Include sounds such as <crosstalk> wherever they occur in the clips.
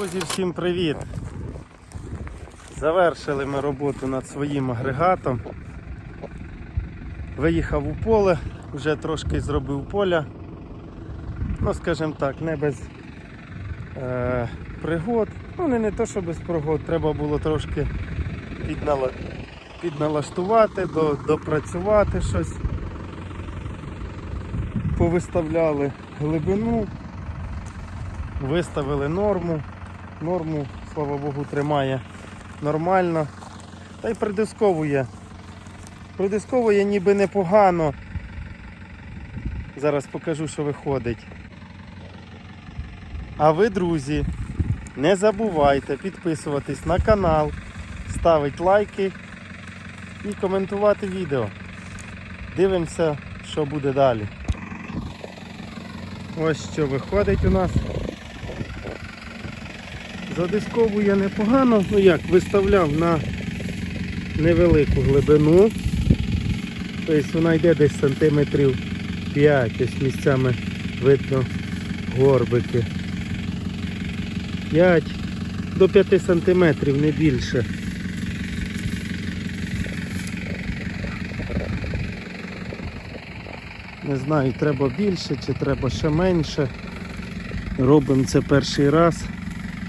Друзі, всім привіт! Завершили ми роботу над своїм агрегатом. Виїхав у поле, вже трошки зробив поля. Ну, скажімо так, не без е, пригод. Ну, не, не то, що без пригод, треба було трошки піднала... підналаштувати, до... допрацювати щось. Повиставляли глибину, виставили норму. Норму, слава Богу, тримає нормально. Та й придисковує. Придисковує ніби непогано. Зараз покажу, що виходить. А ви, друзі, не забувайте підписуватись на канал, ставити лайки і коментувати відео. Дивимося, що буде далі. Ось що виходить у нас. Задисковує непогано, ну як, виставляв на невелику глибину. Тобто вона йде десь сантиметрів 5, ось місцями видно горбики. 5 до 5 сантиметрів, не більше. Не знаю, треба більше чи треба ще менше. Робимо це перший раз,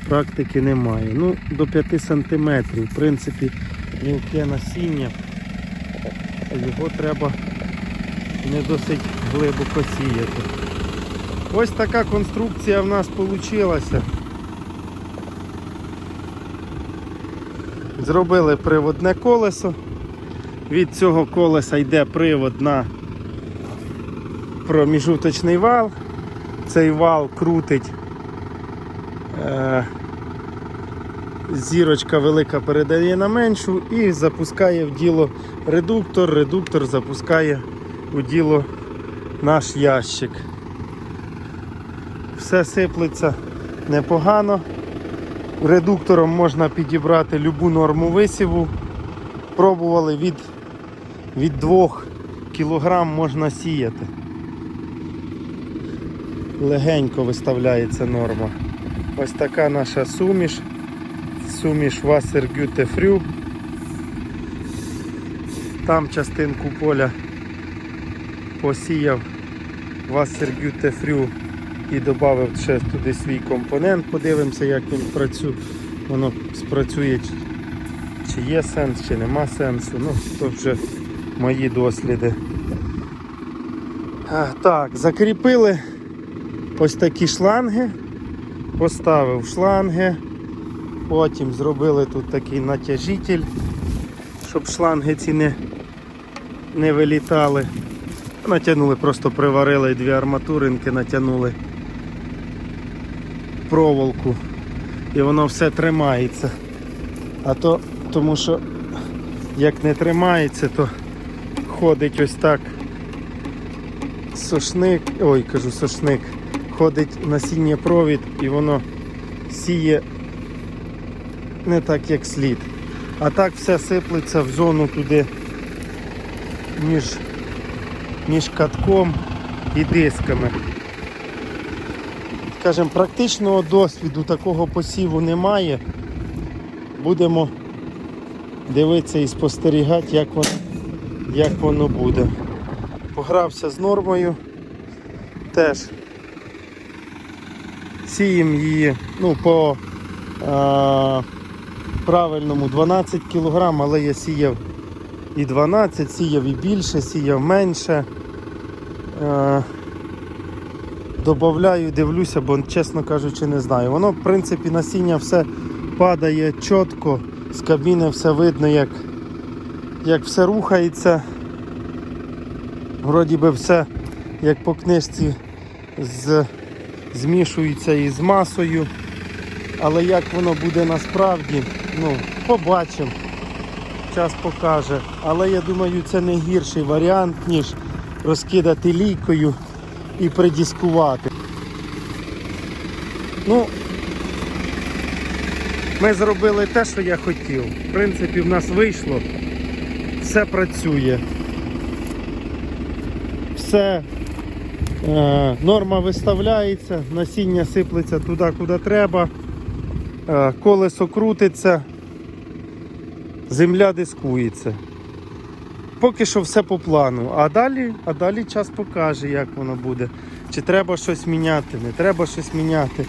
практики немає. Ну, до 5 сантиметрів. В принципі, мілке насіння, його треба не досить глибоко сіяти. Ось така конструкція в нас вийшла. Зробили приводне колесо. Від цього колеса йде привод на проміжуточний вал. Цей вал крутить. Е, зірочка велика передає на меншу і запускає в діло редуктор. Редуктор запускає у діло наш ящик. Все сиплеться непогано. Редуктором можна підібрати любу норму висіву. Пробували від, від 2 кг можна сіяти. Легенько виставляється норма. Ось така наша суміш. Суміш Wassergüte Frü. Там частинку поля посіяв Wassergüte Frü і додав ще туди свій компонент. Подивимося, як він працює. Воно спрацює, чи є сенс, чи нема сенсу. Ну, то вже мої досліди. Так, закріпили ось такі шланги. Поставив шланги. Потім зробили тут такий натяжитель, щоб шланги ці не, не вилітали. Натягнули, просто приварили дві арматуринки, натягнули проволоку і воно все тримається. А то, тому що як не тримається, то ходить ось так сошник, ой, кажу сошник, ходить насіння провід і воно сіє не так, як слід. А так все сиплеться в зону туди між, між катком і дисками. Скажем, практичного досвіду такого посіву немає. Будемо дивитися і спостерігати, як воно, як воно буде. Погрався з нормою. Теж сіємо її ну, по а, правильному 12 кг, але я сіяв і 12, сіяв і більше, сіяв менше. Е, Добавляю, дивлюся, бо, чесно кажучи, не знаю. Воно, в принципі, насіння все падає чітко, з кабіни все видно, як, як все рухається. Вроді би все, як по книжці, з, змішується із масою. Але як воно буде насправді, ну, побачимо. Час покаже. Але я думаю, це не гірший варіант, ніж розкидати лійкою і придіскувати. Ну, ми зробили те, що я хотів. В принципі, в нас вийшло. Все працює. Все норма виставляється, насіння сиплеться туди, куди треба. Е, Колесо крутиться, земля дискується. Поки що все по плану. А далі, а далі час покаже, як воно буде. Чи треба щось міняти, не треба щось міняти.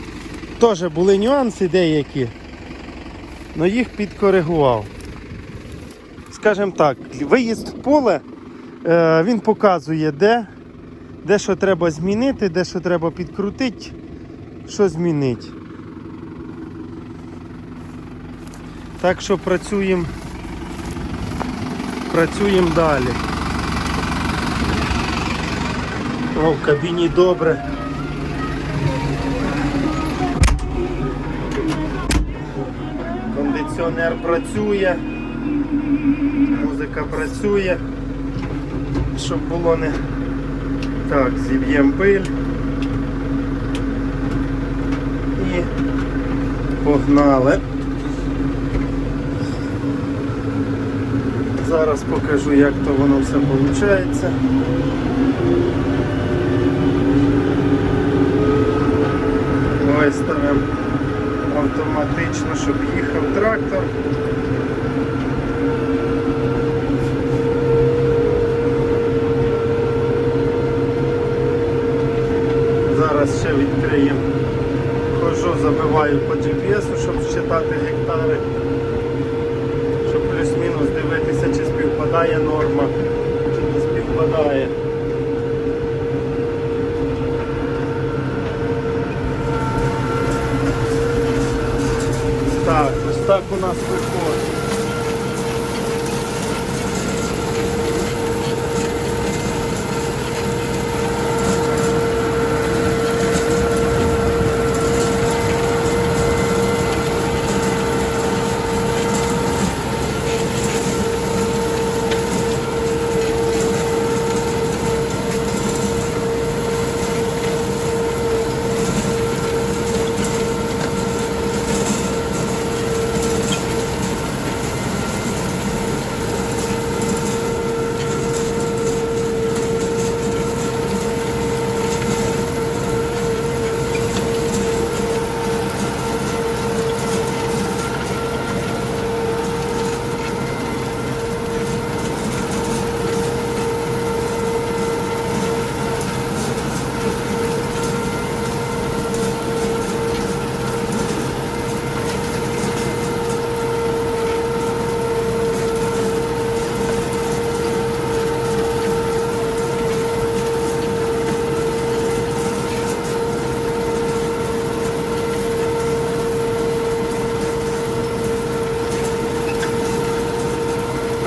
Теж були нюанси деякі, але їх підкоригував. Скажімо так, виїзд в поле е, він показує, де, де що треба змінити, де що треба підкрутити, що змінити. Так що працюємо працюємо далі. О, в кабіні добре. Кондиціонер працює, музика працює, щоб було не так, зіб'ємо пиль і погнали. Зараз покажу, як то воно все виходить. Виставимо автоматично, щоб їхав трактор. Зараз ще відкриємо. Хожу, забиваю по GPS, щоб считати гектари щоб плюс-мінус дивитися, чи співпадає норма, чи не співпадає. Так, ось так у нас.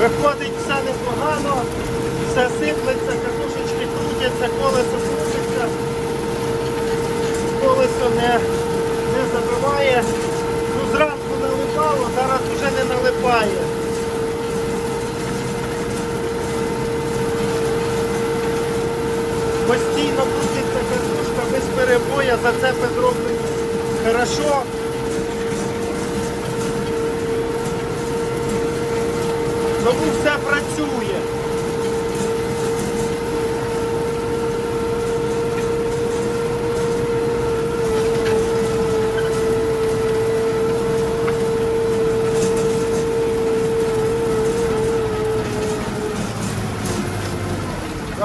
Виходить все непогано, все сиплеться, катушечки крутяться, колесо крутиться, колесо не, не забиває. Ну, зранку налипало, зараз вже не налипає. Постійно крутиться катушка без перебоя, зацепи зроблені хорошо. Тому все працює.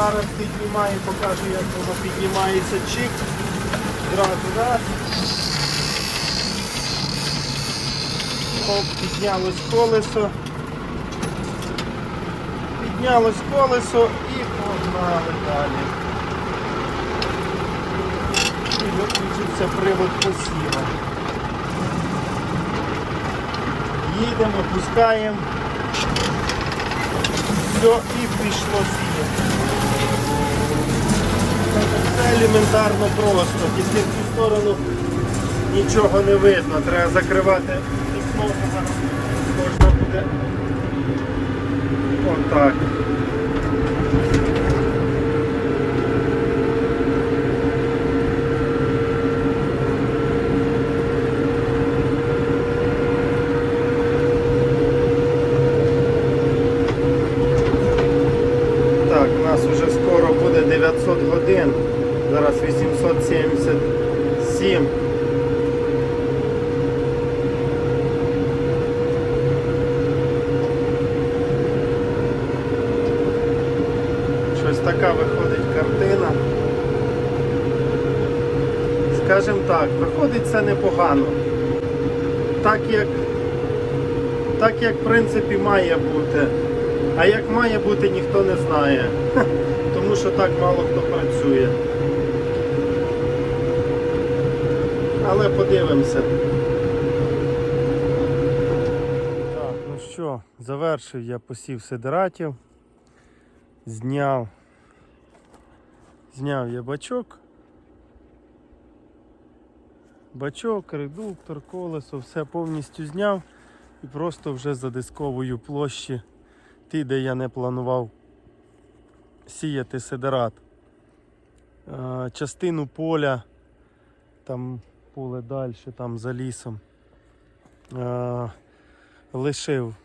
Зараз піднімаю, покажу, як воно піднімається чик. Зразу раз. Оп, піднялось колесо піднялось колесо і погнали далі. І виключився привод посіва. Їдемо, пускаємо. Все і пішло сіяти. Елементарно просто. Тільки в цю сторону нічого не видно. Треба закривати вікно, зараз можна буде Отак. Так, у нас вже скоро буде 900 годин. Зараз 877. Щось така виходить картина. Скажімо так, виходить це непогано. Так як, так як в принципі має бути. А як має бути, ніхто не знає, <laughs> тому що так мало хто працює. Але подивимося. Так, ну що, завершив я посів сидератів. Зняв. Зняв я бачок. Бачок, редуктор, колесо, все повністю зняв і просто вже задисковую площі ті, де я не планував сіяти сидерат. Е, Частину поля, там поле далі, там за лісом, е, лишив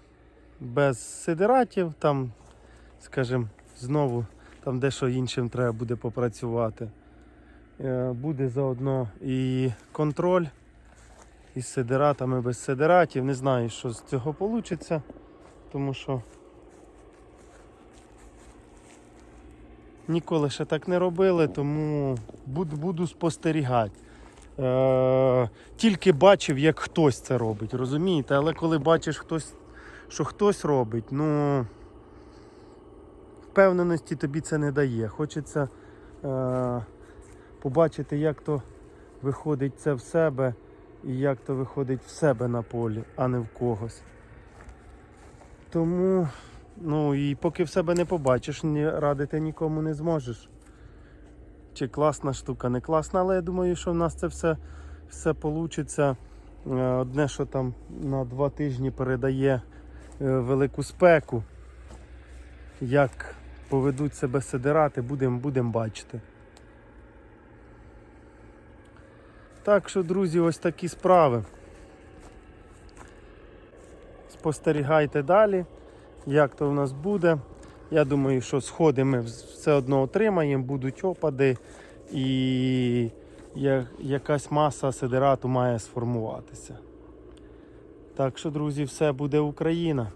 без сидератів, там, скажімо, знову там дещо іншим треба буде попрацювати. Е, Буде заодно і контроль із сидератами без сидератів. Не знаю, що з цього вийде, тому що ніколи ще так не робили, тому буду, спостерігати. Е, тільки бачив, як хтось це робить, розумієте? Але коли бачиш, хтось, що хтось робить, ну впевненості тобі це не дає. Хочеться е, побачити, як то виходить це в себе і як то виходить в себе на полі, а не в когось. Тому, ну і поки в себе не побачиш, радити нікому не зможеш. Чи класна штука, не класна, але я думаю, що в нас це все, все вийде. Одне, що там на два тижні передає е, велику спеку. Як поведуть себе сидирати, будемо будем бачити. Так що, друзі, ось такі справи. Спостерігайте далі, як то в нас буде. Я думаю, що сходи ми все одно отримаємо, будуть опади і якась маса сидерату має сформуватися. Так що, друзі, все буде Україна.